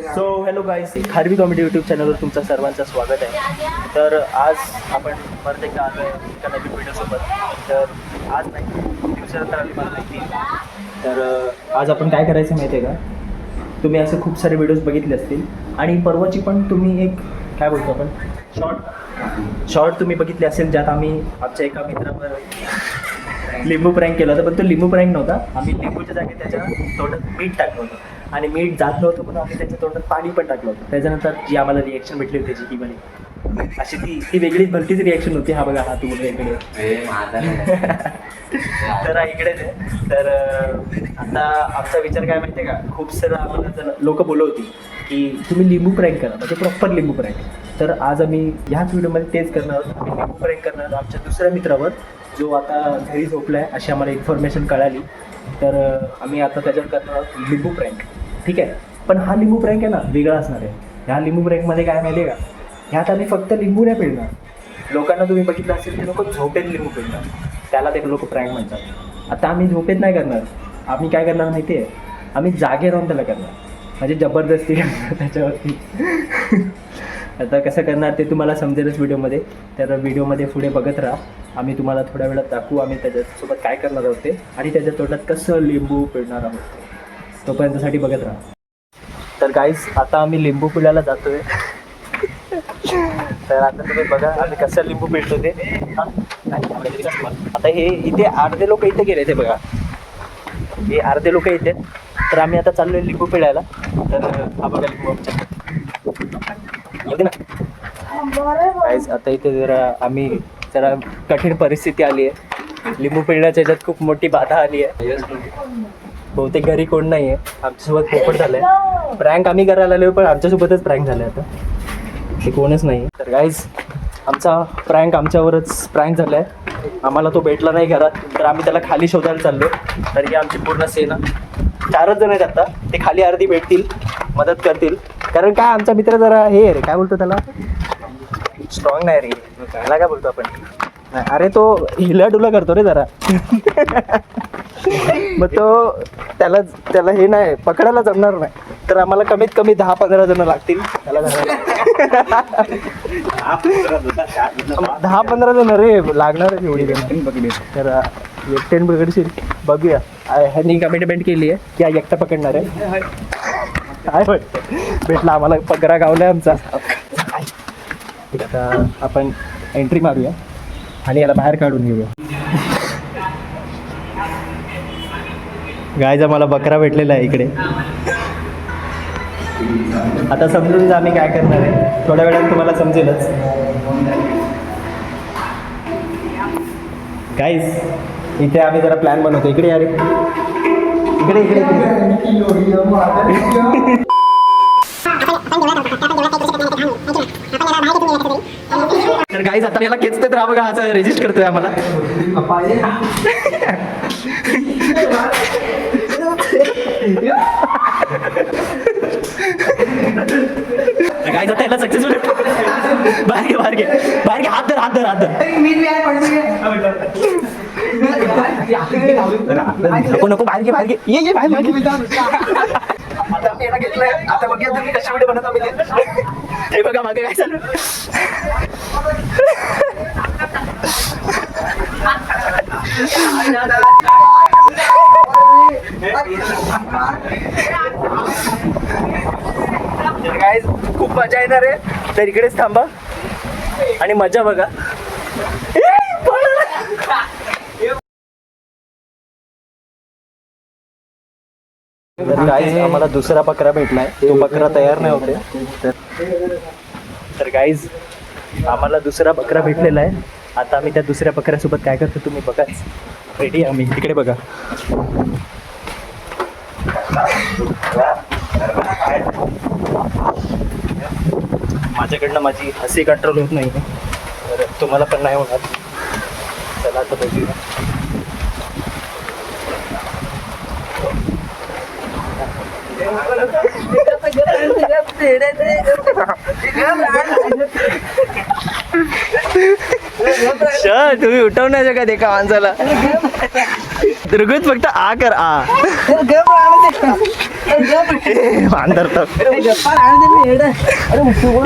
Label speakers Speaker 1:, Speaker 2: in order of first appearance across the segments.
Speaker 1: So hello guys Kharvi comedy YouTube चॅनलवर तुमचं सर्वांचं स्वागत आहे. तर आज आपण परत एकदा आलो आहे एका नवीन व्हिडिओसोबत तर आज नाही दिवसानंतर आली मला माहिती तर आज आपण काय करायचं माहिती आहे का? तुम्ही असे खूप सारे व्हिडिओज बघितले असतील. आणि परवाची पण तुम्ही एक काय बोलतो आपण? शॉर्ट शॉर्ट तुम्ही बघितले असेल ज्यात आम्ही आमच्या एका मित्रावर लिंबू प्रँक केला होता पण तो लिंबू प्रँक नव्हता. आम्ही लिंबूच्या जागी त्याच्या तोंडात मीठ टाकलं होतं. आणि मीठ जात नव्हतं पण आम्ही त्याच्या तोंडात पाणी पण टाकलं होतं. त्याच्यानंतर जी आम्हाला रिॲक्शन भेटली होती त्याची ही म्हणे अशी ती ती वेगळीच भलतीच रिॲक्शन होती. हा बघा हा तू इकडे. तर इकडेच आहे तर आता आमचा विचार काय माहिती आहे का? खूप सारं आम्हाला लोक बोलत होती की तुम्ही लिंबू प्रँक करा म्हणजे प्रॉपर लिंबू प्रँक तर आज आम्ही ह्याच व्हिडिओमध्ये तेच करणार आहोत. लिंबू प्रँक करणार आहोत आमच्या दुसऱ्या मित्रावर. जो आता घरी झोपला आहे अशी आम्हाला इन्फॉर्मेशन कळाली. तर आम्ही आता त्याच्यावर करणार आहोत लिंबू प्रँक ठीक आहे? पण हा लिंबू प्रँक आहे ना वेगळा असणार आहे. ह्या लिंबू प्रँकमध्ये काय माहिती आहे का? ह्यात आम्ही फक्त लिंबू नाही पिळणार. लोकांना तुम्ही बघितलं असेल की लोक झोपेत लिंबू पिळणार त्याला ते लोक प्रँक म्हणतात. आता आम्ही झोपेत नाही करणार. आम्ही काय करणार माहिती आहे आम्ही जागे राहून त्याला करणार. म्हणजे जबरदस्ती करणार त्याच्यावरती. आता कसं करणार ते तुम्हाला समजेलच व्हिडिओमध्ये. तर व्हिडिओमध्ये पुढे बघत राहा. आम्ही तुम्हाला थोड्या वेळात दाखवू आम्ही त्याच्यासोबत काय करणार आहोत ते. आणि त्याच्या तोंडात कसं लिंबू पिळणार आहोत तोपर्यंतसाठी बघत राहा. तर काहीच आता आम्ही लिंबू पिळायला जातोय. तर आता तुम्ही बघा आम्ही कसं लिंबू पिळतो ते. आता हे इथे अर्धे लोक इथे गेले ते बघा. हे अर्धे लोक इथे. तर आम्ही आता चाललोय लिंबू पिळायला. तर हा बघा लिंबू आमच्या येऊ दे ना गाईस आता इथे जरा आम्ही जरा कठीण परिस्थिती आली आहे. लिंबू पिळण्याच्या ह्याच्यात खूप मोठी बाधा आली आहे. बहुतेक घरी कोण नाही आहे आमच्यासोबत पोपट झालंय. प्रँक आम्ही करायला आलो पण आमच्यासोबतच प्रँक झालं आता. ते कोणच नाही तर गाईज आमचा प्रँक आमच्यावरच प्रँक झाला आहे आम्हाला तो भेटला नाही घरात. तर आम्ही त्याला खाली शोधायला चाललो तर ही आमची पूर्ण सेना. चारच जण आहेत आता. ते खाली अर्धी भेटतील मदत करतील. कारण काय आमचा मित्र जरा हे रे. काय बोलतो त्याला? स्ट्रॉंग नाही रे. त्याला काय बोलतो आपण? नाही, अरे तो हिला डुला करतो रे जरा. मग तो त्याला त्याला हे नाही पकडायला जमणार नाही. तर आम्हाला कमीत कमी दहा पंधरा जण लागतील. त्याला धरायला. दहा पंधरा जण रे लागणार आहे एवढी जण. तर एकटेन पकडशील बघूया. आ, ह्यांनी कमिटमेंट केली आहे की हा एकटा पकडणार आहे. काय वाटतं भेटला आम्हाला पगरा गावला आमचा. आता आपण एंट्री मारूया आणि याला बाहेर काढून घेऊया. गायचा मला बकरा भेटलेला आहे इकडे. आता समजून जा आम्ही काय करणार आहे. थोड्या वेळात तुम्हाला समजेलच. गाईज इथे आम्ही जरा प्लॅन बनवतो इकडे या रे. इकडे इकडे इकडे. गाईज आता याला खेचते तर हा बघा असं रेजिस्ट करतोय आम्हाला. गाईज आता याला सक्सेसफुल बाहेर घे बाहेर घे. बाहेर घे हात धर हात धर हात धर. नको नको बाहेर घे बाहेर घे. ये ये बाहेर घे. आता आम्ही घेतलंय आता बघूया तुम्ही कशा व्हिडिओ बनवता आम्ही ते. हे बघा मागे काय चालू काय खूप मजा येणार आहे. तर इकडेच थांबा. आणि मजा बघा. तर गाईज आम्हाला दुसरा बकरा भेटलाय. तो बकरा तयार नाही होते. तर गाईज आम्हाला दुसरा बकरा भेटलेला आहे. आता आम्ही त्या दुसऱ्या बकऱ्यासोबत काय करतो तुम्ही बघाच. रेडी आम्ही. तिकडे बघा. माझ्याकडनं माझी हसी कंट्रोल होत नाही. तर तुम्हाला पण नाही होणार. चला आता बघूया. तुम्ही उठवू नाही शकत एका माणसाला. दृगुत फक्त आ कर आ. अंदर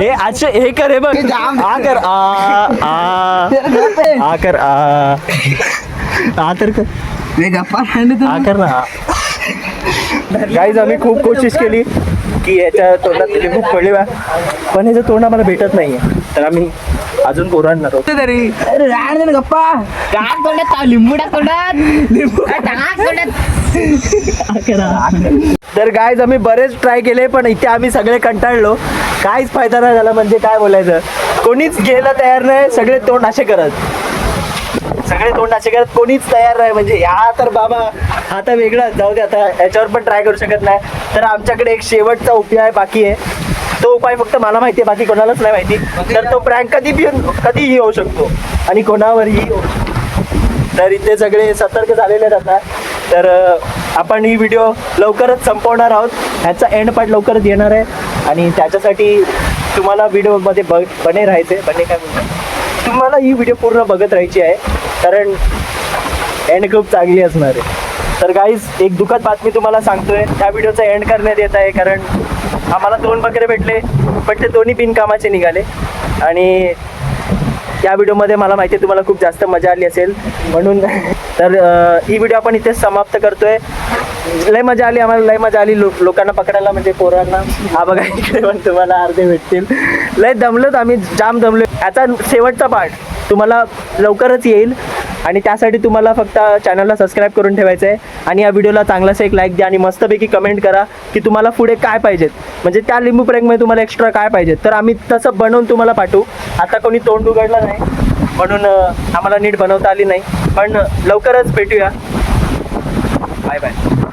Speaker 1: हे अच्छा हे कर हे बघ. आ कर आ आ. आ कर आ. आ तर कर. आ कर ना गाईज आम्ही खूप कोशिश केली की याच्या तोंडात लिंबू पडले बा. पण याचं तोंड आम्हाला भेटत नाहीये. तर आम्ही अजून ओरांडणार आहोत.
Speaker 2: तरी.
Speaker 3: गप्पा. टाक तोंडात लिंबू टाक तोंडात? टाक तोंडात?
Speaker 1: तर गायज आम्ही बरेच ट्राय केले पण इथे आम्ही सगळे कंटाळलो. काहीच फायदा नाही झाला म्हणजे काय बोलायचं? कोणीच गेलं तयार नाही सगळे तोंड असे करत. सगळे तोंड असे करत कोणीच तयार नाही. म्हणजे हा तर बाबा हा तर वेगळा जाऊ दे आता याच्यावर पण ट्राय करू शकत नाही. तर आमच्याकडे एक शेवटचा उपाय बाकी आहे. तो उपाय फक्त मला माहिती आहे बाकी कोणालाच नाही माहिती. तर तो प्रँक कधी बी कधीही होऊ शकतो. आणि कोणावरही होऊ शकतो. तर इथे सगळे सतर्क झालेले आहेत आता. तर आपण ही व्हिडिओ लवकरच संपवणार आहोत. ह्याचा एंड पार्ट लवकरच येणार आहे. आणि त्याच्यासाठी तुम्हाला व्हिडिओमध्ये ब बने राहायचे. बने काय म्हणतात तुम्हाला ही व्हिडिओ पूर्ण बघत राहायची आहे. कारण एंड खूप चांगली असणार आहे. तर गाईज एक दुःखद बातमी तुम्हाला सांगतोय. त्या व्हिडिओचा एंड करण्यात येत आहे. कारण आम्हाला दोन बकरे भेटले पण ते दोन्ही बिनकामाचे निघाले. आणि या व्हिडिओमध्ये मला माहिती आहे तुम्हाला खूप जास्त मजा आली असेल. म्हणून तर ही व्हिडिओ आपण इथेच समाप्त करतोय. लय मजा आली आम्हाला लय मजा आली. लो लोकांना पकडायला म्हणजे पोरांना. हा बघा इकडे पण तुम्हाला अर्धे भेटतील. लय दमलोत आम्ही जाम दमलो याचा शेवटचा पार्ट तुम्हाला लवकरच येईल. आणि त्यासाठी तुम्हाला फक्त चॅनलला सबस्क्राईब करून ठेवायचं आहे आणि या व्हिडिओला चांगलासा एक लाईक द्या आणि मस्तपैकी कमेंट करा की तुम्हाला पुढे काय पाहिजेत. म्हणजे त्या लिंबू प्रँकमध्ये तुम्हाला एक्स्ट्रा काय पाहिजेत. तर आम्ही तसं बनवून तुम्हाला पाठवू. आता कोणी तोंड उघडलं नाही. म्हणून आम्हाला नीट बनवता आली नाही. पण लवकरच भेटूया. Bye bye